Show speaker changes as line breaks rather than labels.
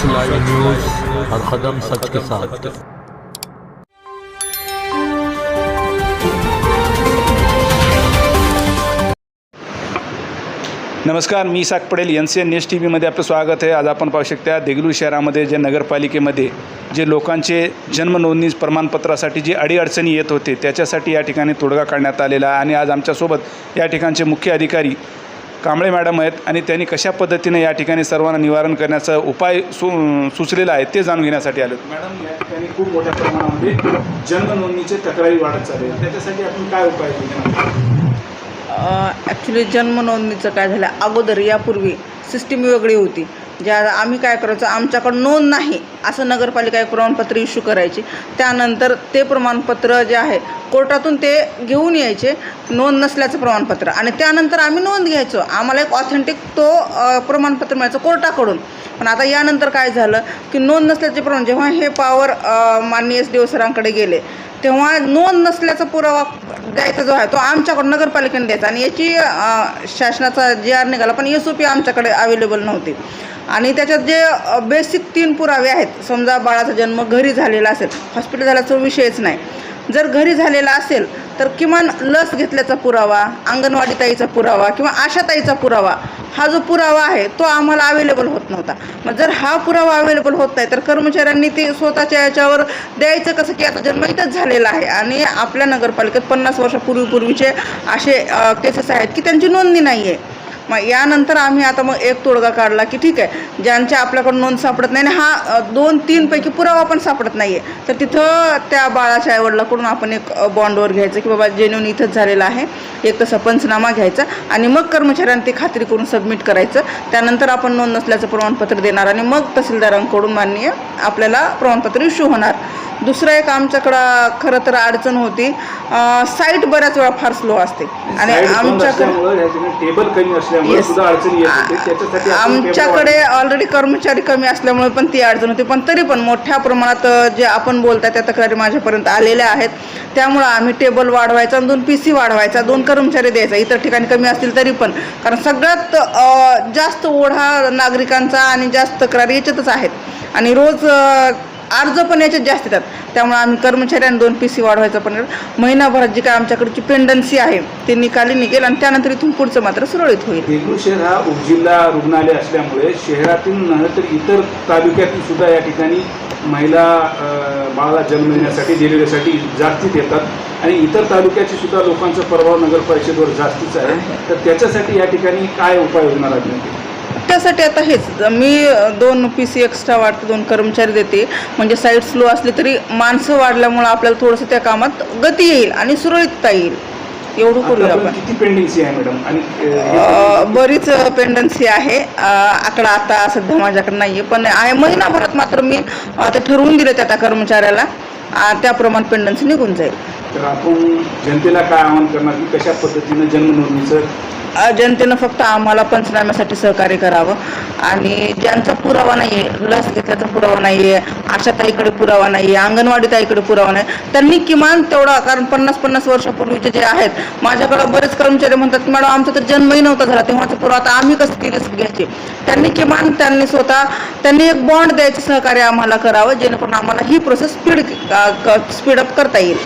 सच live news हर कदम सच के साथ।
नमस्कार मी साक पडेल N C N news T व्हीमध्ये आपलं स्वागत आहे. आज आपण पाहू शकता देगलूर शहरामध्ये जे नगरपालिकेमध्ये जे लोकांचे जन्मनोंदणी प्रमाणपत्रासाठी जी अडीअडचणी येत होते त्याच्यासाठी या ठिकाणी तोडगा काढण्यात आलेला आहे. आणि आज आमच्यासोबत या ठिकाणचे मुख्य अधिकारी कांबळे मॅडम आहेत आणि त्यांनी कशा पद्धतीने या ठिकाणी सर्वांना निवारण करण्याचा उपाय सु सुचलेला आहे ते जाणून घेण्यासाठी आलो. मॅडम या ठिकाणी खूप मोठ्या प्रमाणामध्ये जन्म नोंदणीचे तक्रारी वाढत चालले त्याच्यासाठी आपण काय उपाय
ॲक्च्युली जन्म नोंदणीचं काय झालं? अगोदर यापूर्वी सिस्टीम वेगळी होती. ज्या आम्ही काय करायचं आमच्याकडं नोंद नाही असं नगरपालिका एक प्रमाणपत्र इश्यू करायची. त्यानंतर ते प्रमाणपत्र जे आहे कोर्टातून ते घेऊन यायचे नोंद नसल्याचं प्रमाणपत्र. आणि त्यानंतर आम्ही नोंद घ्यायचो. आम्हाला एक ऑथेंटिक तो प्रमाणपत्र मिळायचं कोर्टाकडून. पण आता यानंतर काय झालं की नोंद नसल्याचे प्रमाण जेव्हा हे पॉवर माननीय एस डी ओ सरांकडे गेले तेव्हा नोंद नसल्याचा पुरावा द्यायचा जो आहे तो आमच्याकडून नगरपालिकेने द्यायचा. आणि याची शासनाचा जे आर निघाला पण एस ओ पी आमच्याकडे अवेलेबल नव्हती. आणि त्याच्यात जे बेसिक तीन पुरावे आहेत. समजा बाळाचा जन्म घरी झालेला असेल हॉस्पिटल झाल्याचा विषयच नाही. जर घरी झालेला असेल तर किमान लस घेतल्याचा पुरावा अंगणवाडी ताईचा पुरावा किंवा आशाताईचा पुरावा हा जो पुरावा आहे तो आम्हाला अवेलेबल होत नव्हता. मग जर हा पुरावा अवेलेबल होत नाही तर कर्मचाऱ्यांनी ते स्वतःच्या याच्यावर द्यायचं कसं? की आता जन्म इथंच झालेला आहे आणि आपल्या नगरपालिकेत पन्नास वर्षापूर्वीपूर्वीचे असे केसेस आहेत की त्यांची नोंदणी नाही आहे मग यानंतर आम्ही आता मग एक तोडगा काढला की ठीक आहे ज्यांच्या आपल्याकडून नोंद सापडत नाही आणि हा दोन तीनपैकी पुरावा पण सापडत नाही आहे तर तिथं त्या बाळाच्या आईवडिलाकडून आपण एक बॉन्डवर घ्यायचं की बाबा जेन्युन इथंच झालेलं आहे. एक तसा पंचनामा घ्यायचा आणि मग कर्मचाऱ्यांनी ते खात्री करून सबमिट करायचं. त्यानंतर आपण नोंद नसल्याचं प्रमाणपत्र देणार आणि मग तहसीलदारांकडून माननीय आपल्याला प्रमाणपत्र इश्यू होणार. दुसरं एक आमच्याकडं खरं तर अडचण होती. साईट बऱ्याच वेळा फार स्लो असते. आणि आमच्याकडे आमच्याकडे ऑलरेडी कर्मचारी कमी असल्यामुळे पण ती अडचण होती. पण तरी पण मोठ्या प्रमाणात जे आपण बोलताय त्या तक्रारी माझ्यापर्यंत आलेल्या आहेत. त्यामुळं आम्ही टेबल वाढवायचा आणि दोन पी सी वाढवायचा दोन कर्मचारी द्यायचा. इतर ठिकाणी कमी असतील तरी पण. कारण सगळ्यात जास्त ओढा नागरिकांचा आणि जास्त तक्रारी याच्यातच आहेत. आणि रोज अर्ज पण याच्यात जास्त येतात. त्यामुळे आम्ही कर्मचाऱ्यांना दोन पी सी वाढवायचा पण महिनाभरात जी काय आमच्याकडची पेंडन्सी आहे ते निकाली निघेल आणि त्यानंतर इथून पुढचं मात्र सुरळीत होईल.
देगलूर शहर हा उपजिल्हा रुग्णालय असल्यामुळे शहरातील नव्हे तर इतर तालुक्यातील सुद्धा या ठिकाणी महिला बाळाला जन्म देण्यासाठी डिलिव्हरीसाठी जास्तीत येतात. आणि इतर तालुक्याचे सुद्धा लोकांचा प्रभाव नगर परिषदेवर जास्तीच आहे. तर त्याच्यासाठी या ठिकाणी काय उपाययोजना लागणार
त्यासाठी आता हेच मी दोन पी सी एक्स्ट्रा वाढते दोन कर्मचारी देते. म्हणजे साईट स्लो असली तरी माणसं वाढल्यामुळं आपल्याला थोडंसं त्या कामात गती येईल आणि सुरळीतता येईल. एवढं करूया आपण.
किती पेंडिंगची आहे मॅडम आणि अ,
अ, बरीच पेंडन्सी आहे. आकडा आता सध्या माझ्याकडे नाही आहे पण आहे महिनाभरात मात्र मी अ, ते ठरवून दिले त्या त्या कर्मचाऱ्याला त्याप्रमाणे पेंडन्सी निघून जाईल.
तर आपण जनतेला काय आवाहन करणार की कशा पद्धतीनं जन्म नोंदणीचं
अ, जनतेनं फक्त आम्हाला पंचनाम्यासाठी सहकार्य करावं. आणि ज्यांचा पुरावा नाही आहे लस घेतल्याचा पुरावा नाही आहे आशाताईकडे पुरावा नाही आहे अंगणवाडी ताईकडे पुरावा नाही त्यांनी किमान तेवढा कारण पन्नास पन्नास वर्षापूर्वीचे जे आहेत माझ्याकडे बरेच कर्मचारी म्हणतात की मॅडम आमचा तर जन्मही नव्हता झाला तेव्हाचा पुरावा आता आम्ही कसं ती लस घ्यायची? त्यांनी किमान त्यांनी स्वतः त्यांनी एक बॉन्ड द्यायचं सहकार्य आम्हाला करावं जेणेकरून आम्हाला ही प्रोसेस स्पीड स्पीडअप करता येईल.